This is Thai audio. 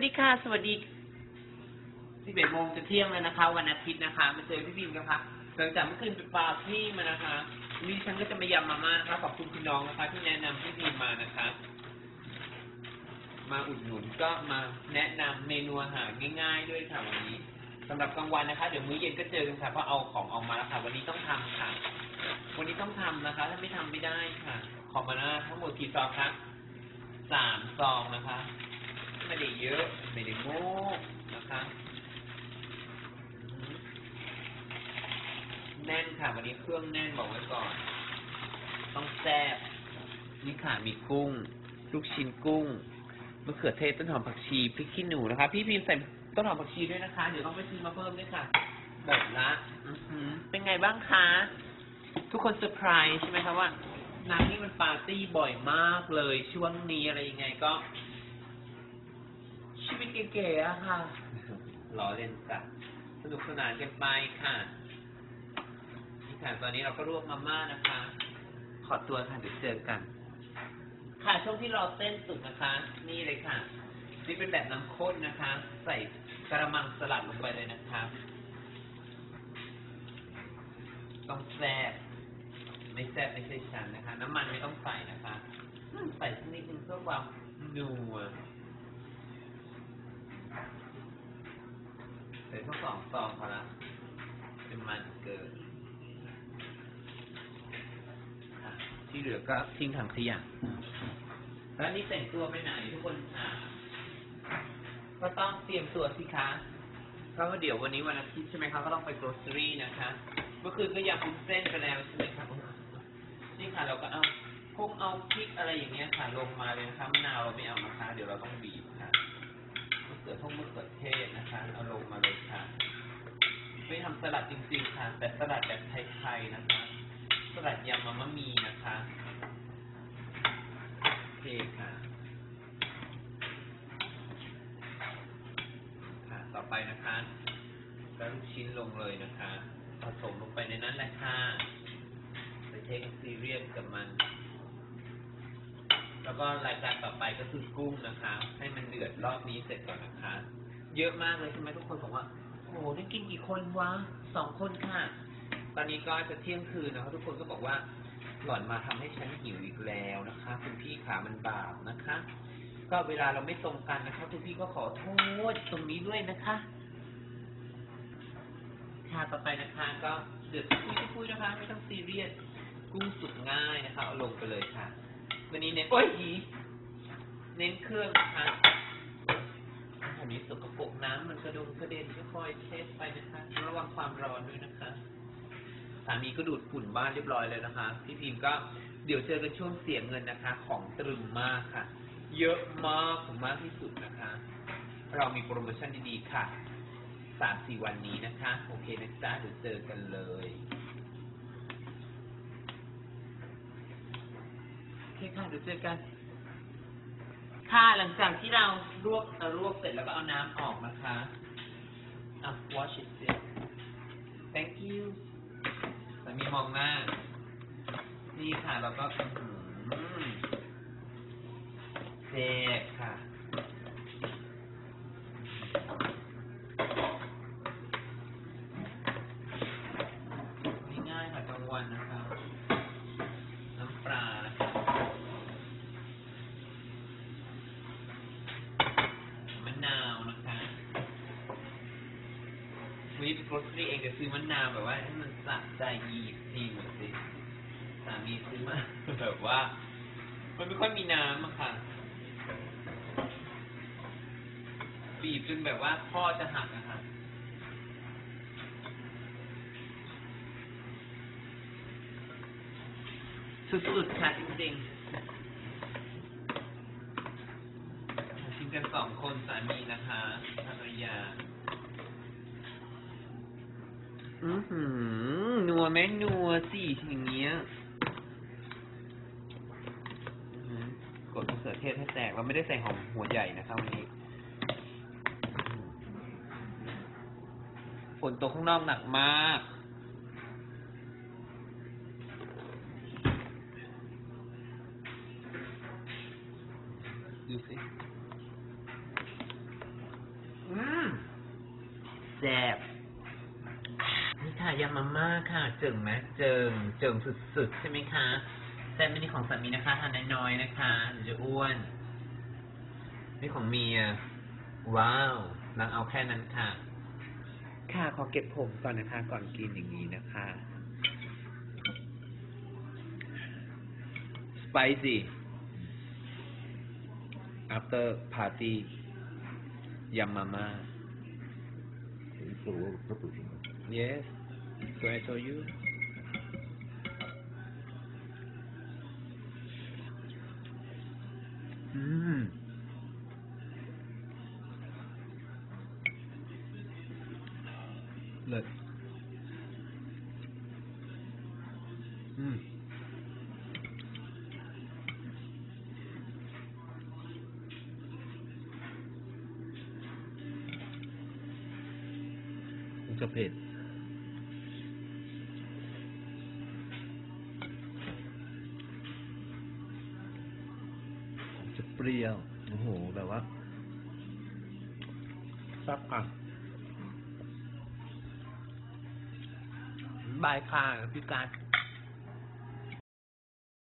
วัสดีค่ะ สวัสดี 11โมงจะเที่ยงแล้วนะคะ วันอาทิตย์นะคะมาเจอพี่บีมกันค่ะหลังจากเมื่อคืนไปปาร์ตี้มานะคะวันนี้ฉันก็จะมายำมาม่านะคะขอบคุณคุณน้องนะคะ ที่แนะนำพี่บีมมานะคะ มาอุดหนุนก็มาแนะนำเมนูอาหารง่าย ๆ ด้วยค่ะวันนี้สำหรับกลางวันนะคะ เดี๋ยวมื้อเย็นก็เจอกันค่ะเพราะเอาของออกมาแล้วค่ะ วันนี้ต้องทำค่ะ วันนี้ต้องทำนะคะ ถ้าไม่ทำไม่ได้ค่ะ ขอมาหน้าทั้งหมดกี่ซองคะสามซองนะคะ ไม่ได้เยอะไม่ได้โม้นะคะแน่นค่ะ วันนี้เครื่องแน่นบอกไว้ก่อน ต้องแซ่บนี่ค่ะมีกุ้ง ลูกชิ้นกุ้งมะเขือเทศต้นหอมผักชีพริกขี้หนูนะคะ พี่พิมพ์ใส่ต้นหอมผักชีด้วยนะคะ เดี๋ยวต้องไปซื้อมาเพิ่มด้วยค่ะหมดละเป็นไงบ้างคะ ทุกคนเซอร์ไพรส์ใช่ไหมคะว่านางนี่มันปาร์ตี้บ่อยมากเลยช่วงนี้อะไรยังไงก็ เก๋ๆอะค่ะ ล้อเล่นจ้ะสนุกสนานกันไปค่ะ นี่ค่ะ ตอนนี้เราก็รวบมาม่านะคะ ขอตัวค่ะ เดี๋ยวเจอกัน ค่ะ ช่วงที่รอเต้นสุดนะคะ นี่เลยค่ะ นี่เป็นแบบน้ำข้นนะคะ ใส่กระมังสลัดลงไปเลยนะคะต้องแซ่บไม่แซ่บไม่ใช่ฉันนะคะ น้ำมันไม่ต้องใส่นะคะอืมใส่สักนิดนึงเพื่อความนัว ใส่ทั้งสองซองพอละเป็นมันเกินที่เหลือก็ทิ้งถังขยะแล้วนี่แต่งตัวไปไหนทุกคนอ่าก็ต้องเตรียมตัวสิคะเพราะว่าเดี๋ยววันนี้วันอาทิตย์ใช่ไหมคะก็ต้องไป grocery นะคะ เมื่อคืนก็ยำวุ้นเส้นไปแล้วใช่ไหมคะนี่ค่ะเราก็เอาพวกเอาพริกอะไรอย่างเงี้ยค่ะลงมาเลยนะคะมะนาวเราไม่เอานะคะ เดี๋ยวเราต้องบีบค่ะ มะเขือพว กมะเขือเทศนะคะ เอาลงมาเลยค่ะไม่ทำสลัดจริงๆค่ะ แต่สลัดแบบไทยๆนะคะ สลัดยำมะมะมีนะคะโอเคค่ะ ค่ะ ต่อไปนะคะแล้วลูกชิ้นลงเลยนะคะ ผสมลงไปในนั้นแหละค่ะไปเทคซีเรียสกับมัน แล้วก็รายการต่อไปก็คือกุ้งนะคะ ให้มันเดือดรอบนี้เสร็จก่อนนะคะ เยอะมากเลยใช่ไหมทุกคนบอกว่าโอ้โหนี่กินกี่คนวะสองคนค่ะ ตอนนี้ก็จะเที่ยงคืนนะครับทุกคนก็บอกว่าหล่อนมาทำให้ฉันหิวอีกแล้วนะคะ คุณพี่ขามันบาปนะคะ ก็เวลาเราไม่ตรงกันนะคะคุณพี่ก็ขอโทษตรงนี้ด้วยนะคะค่ะต่อไปนะคะก็เดือดคุยคุยนะคะ ไม่ต้องซีเรียสกุ้งสุกง่ายนะคะเอาลงไปเลยค่ะ วันนี้เน้นโอ้ยหีเน้นเครื่องนะคะอันนี้สกปรกน้ำมันกระดงกระเด็นก็คอยเช็ดไปนะคะ ระวังความร้อนด้วยนะคะ สามีก็ดูดฝุ่นบ้านเรียบร้อยเลยนะคะ พี่พิมก็เดี๋ยวเจอกันช่วงเสียเงินนะคะ ของตรึมมากค่ะ เยอะมากถึงมากที่สุดนะคะ เรามีโปรโมชั่นดีๆค่ะสามสี่วันนี้นะคะ โอเคนะจ๊ะเดี๋ยวเจอกันเลยโอเคค่ะเดี๋ยวเจอกัน ค่ะหลังจากที่เรารวบเอ่อรวบเสร็จแล้วก็เอาน้ำออกนะคะอะ wash it sis thank you สามีมองหน้า นี่ค่ะแล้วก็เจ็บค่ะง่ายๆค่ะกลางวันนะครับ น้ำปลานะครับมะนาวนะคะ วันนี้เป็นโกลซี่เองจะซื้อมะนาวแบบว่าให้มันสะใจยีทีหมดสิสามีซื้อมาแบบว่า มันไม่ค่อยมีน้ำอะค่ะบีบจนแบบว่าพ่อจะหักนะค่ะสุดๆค่ะจริงๆกินกันสองคนสามีนะคะภรรยา อือหือนัวไหมนัวสิอย่างเงี้ยกดมะเขือเทศให้แตกเราไม่ได้ใส่หอมหัวใหญ่นะครับวันนี้ฝนตกข้างนอกหนักมาก ดูสิแซ่บ ค่ะยำมาม่าค่ะ เจิงไหมเจิงเจิงสุดๆ ใช่ไหมคะแซ่บไม่นี่ของสามีนะคะทานน้อยๆนะคะเดี๋ยวจะอ้วน นี่ของเมีย ว้าวนางเอาแค่นั้นค่ะ ค่ะขอเก็บผมก่อนนะคะ ก่อนกินอย่างนี้นะคะ spicy after party ยำมาม่า Solo cappuccino. yes so I told you อืมเลิศอืม มันจะเผ็ด จะเปรี้ยวโอ้โหแบบว่าซับอะบายค่ะพี่การ